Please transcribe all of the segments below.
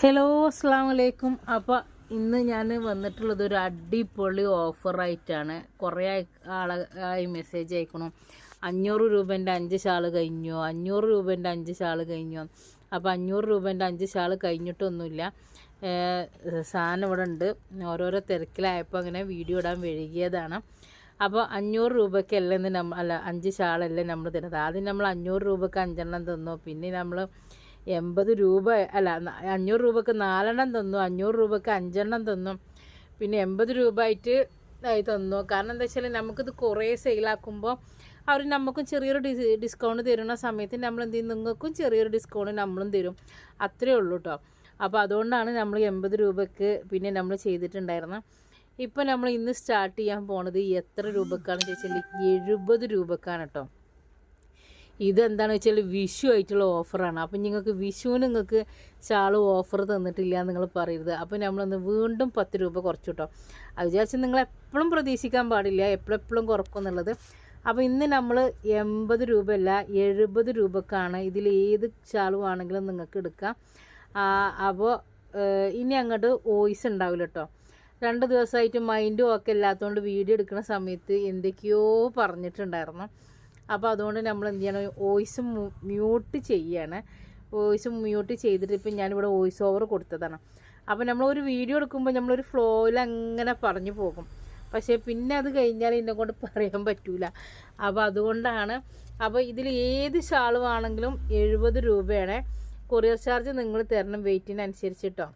Hello അസ്സാം വലൈക്കും അപ്പോൾ ഇന്ന് ഞാൻ വന്നിട്ടുള്ളത് ഒരു അടിപൊളി ഓഫറായിട്ടാണ്. കുറേ ആളായി മെസ്സേജ് അയക്കണം. അഞ്ഞൂറ് രൂപേന്റെ അഞ്ച് ഷാൾ കഴിഞ്ഞോ. അഞ്ഞൂറ് രൂപേന്റെ അഞ്ച് ഷാൾ കഴിഞ്ഞോ. അപ്പോൾ അഞ്ഞൂറ് രൂപേന്റെ അഞ്ച് ഷാൾ കഴിഞ്ഞിട്ടൊന്നുമില്ല. സാധനം ഇവിടെ ഉണ്ട്. ഓരോരോ തിരക്കിലായപ്പോൾ അങ്ങനെ വീഡിയോ ഇടാൻ വഴുകിയതാണ് അപ്പോൾ അഞ്ഞൂറ് രൂപയ്ക്കല്ലെന്ന് നമ്മൾ അല്ല അഞ്ച് ഷാളല്ലേ നമ്മൾ തരുന്നത്. ആദ്യം നമ്മൾ അഞ്ഞൂറ് രൂപയ്ക്ക് അഞ്ചെണ്ണം തന്നു. പിന്നെ നമ്മൾ എൺപത് രൂപ അല്ല അഞ്ഞൂറ് രൂപക്ക് നാലെണ്ണം തന്നു അഞ്ഞൂറ് രൂപക്ക് അഞ്ചെണ്ണം തന്നു പിന്നെ എൺപത് രൂപ ആയിട്ട് ആയി തന്നു. കാരണം എന്താ വെച്ചാൽ നമുക്കിത് കുറേ സെയിലാക്കുമ്പോൾ അവർ നമുക്കും ചെറിയൊരു ഡിസ് ഡിസ്കൗണ്ട് തരുന്ന സമയത്ത് നമ്മൾ എന്ത് ചെയ്യും? നിങ്ങൾക്കും ചെറിയൊരു ഡിസ്കൗണ്ട് നമ്മളും തരും. അത്രയേ ഉള്ളൂ കേട്ടോ അപ്പോൾ അതുകൊണ്ടാണ് നമ്മൾ എൺപത് രൂപയ്ക്ക് പിന്നെ നമ്മൾ ചെയ്തിട്ടുണ്ടായിരുന്നത് ഇപ്പം നമ്മൾ ഇന്ന് സ്റ്റാർട്ട് ചെയ്യാൻ പോണത് എത്ര രൂപക്കാണെന്ന് ചോദിച്ചാൽ എഴുപത് രൂപക്കാണ് കേട്ടോ ഇതെന്താണെന്ന് വെച്ചാൽ വിഷു ആയിട്ടുള്ള ഓഫറാണ്. അപ്പം നിങ്ങൾക്ക് വിഷുവിന് നിങ്ങൾക്ക് ഷാൾ ഓഫർ തന്നിട്ടില്ല നിങ്ങൾ പറയരുത്. അപ്പം നമ്മളൊന്ന് വീണ്ടും പത്ത് രൂപ കുറച്ചു കേട്ടോ അത് വിചാരിച്ച് നിങ്ങൾ എപ്പോഴും പ്രതീക്ഷിക്കാൻ പാടില്ല. എപ്പോഴെപ്പോഴും കുറക്കും എന്നുള്ളത്. അപ്പോൾ ഇന്ന് നമ്മൾ എൺപത് രൂപയല്ല എഴുപത് രൂപക്കാണ് ഇതിൽ ഏത് ഷാൾ വേണമെങ്കിലും നിങ്ങൾക്ക് എടുക്കാം. അപ്പോൾ ഇനി അങ്ങോട്ട് വോയിസ് ഉണ്ടാവില്ല കേട്ടോ രണ്ട് ദിവസമായിട്ട് മൈൻഡും ഒക്കെ ഇല്ലാത്തതുകൊണ്ട് വീഡിയോ എടുക്കുന്ന സമയത്ത് എന്തൊക്കെയോ പറഞ്ഞിട്ടുണ്ടായിരുന്നു. അപ്പോൾ അതുകൊണ്ട് നമ്മൾ എന്ത് ചെയ്യണം വോയിസ് മ്യൂട്ട് ചെയ്യാണ് വോയിസ് മ്യൂട്ട് ചെയ്തിട്ട് ഇപ്പം ഞാനിവിടെ വോയിസ് ഓവർ കൊടുത്തതാണ്. അപ്പോൾ നമ്മളൊരു വീഡിയോ എടുക്കുമ്പോൾ നമ്മളൊരു ഫ്ലോയിൽ അങ്ങനെ പറഞ്ഞു പോകും. പക്ഷേ പിന്നെ അത് കഴിഞ്ഞാൽ എന്നെ കൊണ്ട് പറയാൻ പറ്റൂല. അപ്പോൾ അതുകൊണ്ടാണ് അപ്പോൾ ഇതിൽ ഏത് ഷാൾ വേണമെങ്കിലും എഴുപത് രൂപയാണ്. കൊറിയർ ചാർജ് നിങ്ങൾ തരണം വെയിറ്റിനനുസരിച്ചിട്ടോ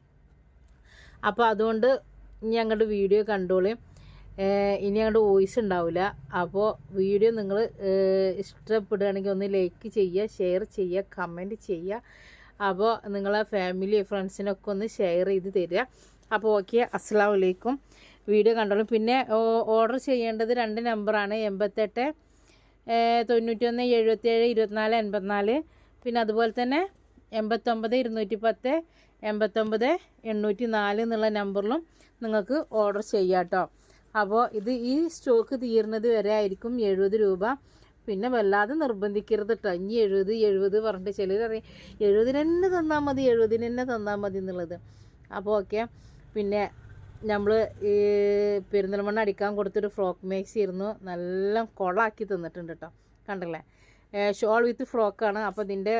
അപ്പോൾ അതുകൊണ്ട് ഇനി അങ്ങോട്ട് വീഡിയോ കണ്ടോളി. ഏഹ് ഇനി അങ്ങോട്ട് വോയിസ് ഉണ്ടാവില്ല അപ്പോൾ വീഡിയോ നിങ്ങൾ ഇഷ്ടപ്പെടുകയാണെങ്കിൽ ഒന്ന് ലൈക്ക് ചെയ്യുക ഷെയർ ചെയ്യുക കമന്റ് ചെയ്യുക. അപ്പോൾ നിങ്ങളെ ഫാമിലി ഫ്രണ്ട്സിനൊക്കെ ഒന്ന് ഷെയർ ചെയ്ത് തരിക. അപ്പോൾ ഓക്കെ അസ്സാം വലൈക്കും വീഡിയോ കണ്ടോളൂ. പിന്നെ ഓർഡർ ചെയ്യേണ്ടത് രണ്ട് നമ്പറാണ് എൺപത്തെട്ട് തൊണ്ണൂറ്റൊന്ന് എഴുപത്തേഴ് ഇരുപത്തിനാല് എൺപത്തിനാല്. പിന്നെ അതുപോലെ തന്നെ എൺപത്തൊമ്പത് ഇരുന്നൂറ്റി പത്ത് എൺപത്തൊമ്പത് എണ്ണൂറ്റി നാല് എന്നുള്ള നമ്പറിലും നിങ്ങൾക്ക് ഓർഡർ ചെയ്യാം കേട്ടോ അപ്പോൾ ഇത് ഈ സ്റ്റോക്ക് തീരുന്നത് വരെ ആയിരിക്കും എഴുപത് രൂപ. പിന്നെ വല്ലാതെ നിർബന്ധിക്കരുത് കേട്ടോ ഇനി എഴുപത് എഴുപത് പറഞ്ഞിട്ട് ചിലർ അറിയാം എഴുപതിന് തന്നെ തന്നാൽ മതി എഴുപതിന് തന്നെ തന്നാൽ മതി എന്നുള്ളത്. അപ്പോൾ ഓക്കെ. പിന്നെ നമ്മൾ ഈ പെരിന്തൽമണ്ണ അടിക്കാൻ കൊടുത്തൊരു ഫ്രോക്ക് മേക്സ് ഇരുന്നു നല്ല കൊളാക്കി തന്നിട്ടുണ്ട് കേട്ടോ കണ്ടല്ലേ? ഷോൾ വിത്ത് ഫ്രോക്കാണ് അപ്പോൾ ഇതിന്റെ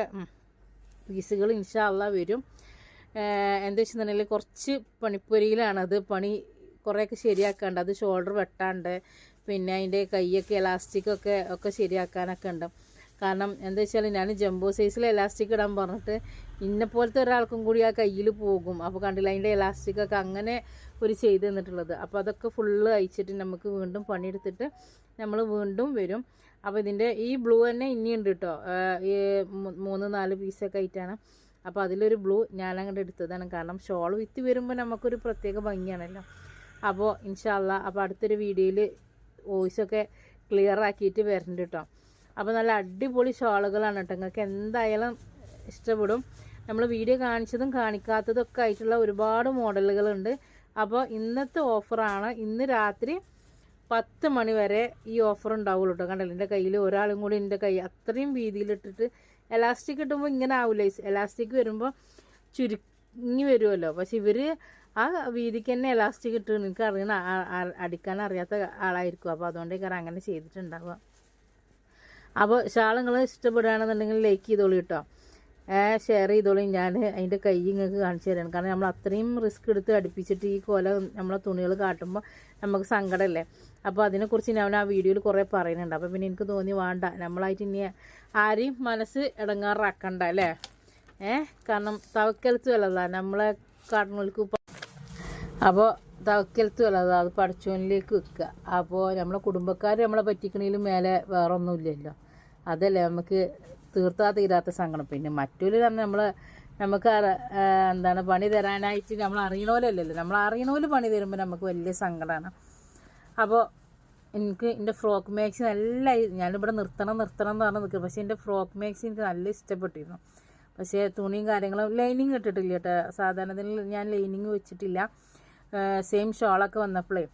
പീസുകൾ ഇൻഷാല്ല വരും. എന്താ വെച്ചിട്ടുണ്ടെങ്കിൽ കുറച്ച് പണിപ്പൊരിയിലാണത്. പണി കുറേയൊക്കെ ശരിയാക്കാണ്ട്. അത് ഷോൾഡർ വെട്ടാണ്ട് പിന്നെ അതിന്റെ കൈയൊക്കെ ഇലാസ്റ്റിക് ഒക്കെ ഒക്കെ ശരിയാക്കാനൊക്കെ ഉണ്ട്. കാരണം എന്താ വെച്ചാൽ ഞാൻ ജംബോ സൈസിൽ എലാസ്റ്റിക് ഇടാൻ പറഞ്ഞിട്ട് ഇന്നെപ്പോലത്തെ ഒരാൾക്കും കൂടി ആ കയ്യിൽ പോകും. അപ്പോൾ കണ്ടില്ല അതിന്റെ എലാസ്റ്റിക്കൊക്കെ അങ്ങനെ ഒരു ചെയ്ത് തന്നിട്ടുള്ളത്. അപ്പോൾ അതൊക്കെ ഫുള്ള് അയച്ചിട്ട് നമുക്ക് വീണ്ടും പണിയെടുത്തിട്ട് നമ്മൾ വീണ്ടും വരും. അപ്പോൾ ഇതിന്റെ ഈ ബ്ലൂ തന്നെ ഇനിയുണ്ട് കേട്ടോ ഈ മൂന്ന് നാല് പീസൊക്കെ ആയിട്ടാണ്. അപ്പോൾ അതിലൊരു ബ്ലൂ ഞാനങ്ങോട്ട് എടുത്തതാണ്. കാരണം ഷോൾ വിത്ത് വരുമ്പോൾ നമുക്കൊരു പ്രത്യേക ഭംഗിയാണല്ലോ. അപ്പോൾ ഇൻഷാല്ല അപ്പോൾ അടുത്തൊരു വീഡിയോയിൽ വോയിസൊക്കെ ക്ലിയർ ആക്കിയിട്ട് വരുന്നുണ്ട് കേട്ടോ അപ്പോൾ നല്ല അടിപൊളി ഷോളുകളാണ് കേട്ടോ നിങ്ങൾക്ക് എന്തായാലും ഇഷ്ടപ്പെടും. നമ്മൾ വീഡിയോ കാണിച്ചതും കാണിക്കാത്തതും ഒക്കെ ആയിട്ടുള്ള ഒരുപാട് മോഡലുകളുണ്ട്. അപ്പോൾ ഇന്നത്തെ ഓഫറാണ്. ഇന്ന് രാത്രി പത്ത് മണി വരെ ഈ ഓഫർ ഉണ്ടാവുള്ളൂ കേട്ടോ കണ്ടല്ലോ? എന്റെ കയ്യിൽ ഒരാളും കൂടി എന്റെ കൈ അത്രയും വീതിയിലിട്ടിട്ട് എലാസ്റ്റിക് ഇട്ടുമ്പോൾ ഇങ്ങനെ ആവില്ല എലാസ്റ്റിക് വരുമ്പോൾ ചുരുങ്ങി വരുമല്ലോ പക്ഷെ ഇവർ ആ വീതിക്ക് തന്നെ എലാസ്റ്റിക് ഇട്ട് എനിക്ക് അറിയണ അടിക്കാൻ അറിയാത്ത ആളായിരിക്കും. അപ്പോൾ അതുകൊണ്ട് അതുകൊണ്ടേക്കാരം അങ്ങനെ ചെയ്തിട്ടുണ്ടാവുക. അപ്പോൾ ഷാൾ നിങ്ങൾ ഇഷ്ടപ്പെടുകയാണെന്നുണ്ടെങ്കിൽ ലൈക്ക് ചെയ്തോളൂ കേട്ടോ ഷെയർ ചെയ്തോളൂ. ഞാൻ അതിന്റെ കൈ നിങ്ങൾക്ക് കാണിച്ചു തരാണ് കാരണം നമ്മൾ അത്രയും റിസ്ക് എടുത്ത് അടുപ്പിച്ചിട്ട് ഈ കോല നമ്മളെ തുണികൾ കാട്ടുമ്പോൾ നമുക്ക് സങ്കടമല്ലേ അപ്പോൾ അതിനെക്കുറിച്ച് ഞാൻ ആ വീഡിയോയിൽ കുറേ പറയുന്നുണ്ട്. അപ്പോൾ പിന്നെ എനിക്ക് തോന്നി വേണ്ട. നമ്മളായിട്ട് ഇനി ആരെയും മനസ്സ് ഇടങ്ങാറാക്കണ്ട അല്ലേ? ഏഹ് കാരണം തവക്കലത്ത് വല്ലതാ. നമ്മളെ കാട്ടുന്നവർക്ക് അപ്പോൾ തവക്കലത്ത് അല്ല അത് പഠിച്ചോനിലേക്ക് വെക്കുക. അപ്പോൾ നമ്മളെ കുടുംബക്കാർ നമ്മളെ പറ്റിക്കണേലും മേലെ വേറെ ഒന്നുമില്ലല്ലോ അതല്ലേ നമുക്ക് തീർത്താ തീരാത്ത സങ്കടം. പിന്നെ മറ്റൊരു തന്നെ നമ്മൾ നമുക്ക് എന്താണ് പണി തരാനായിട്ട് നമ്മൾ അറിയണോലല്ലല്ലോ. നമ്മൾ അറിയണോൽ പണി തരുമ്പോൾ നമുക്ക് വലിയ സങ്കടമാണ് അപ്പോൾ എനിക്ക് എന്റെ ഫ്രോക്ക് മേക്സ് നല്ല ഞാനിവിടെ നിർത്തണം നിർത്തണം എന്ന് പറഞ്ഞ് നിൽക്കുക പക്ഷേ എന്റെ ഫ്രോക്ക് മേക്സ് എനിക്ക് നല്ല ഇഷ്ടപ്പെട്ടിരുന്നു. പക്ഷേ തുണിയും കാര്യങ്ങളും ലൈനിങ് ഇട്ടിട്ടില്ല കേട്ടോ. സാധാരണത്തിൽ ഞാൻ ലൈനിങ് വെച്ചിട്ടില്ല. സെയിം ഷോളൊക്കെ വന്നപ്പോഴേ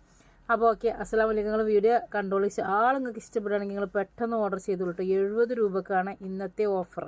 അപ്പോൾ ഓക്കെ അസ്സാം വലൈക്കും നിങ്ങൾ വീഡിയോ കണ്ടോളി. ആൾ നിങ്ങൾക്ക് ഇഷ്ടപ്പെടുകയാണെങ്കിൽ നിങ്ങൾ പെട്ടെന്ന് ഓർഡർ ചെയ്തോളൂ കേട്ടോ എഴുപത് രൂപക്കാണ് ഇന്നത്തെ ഓഫർ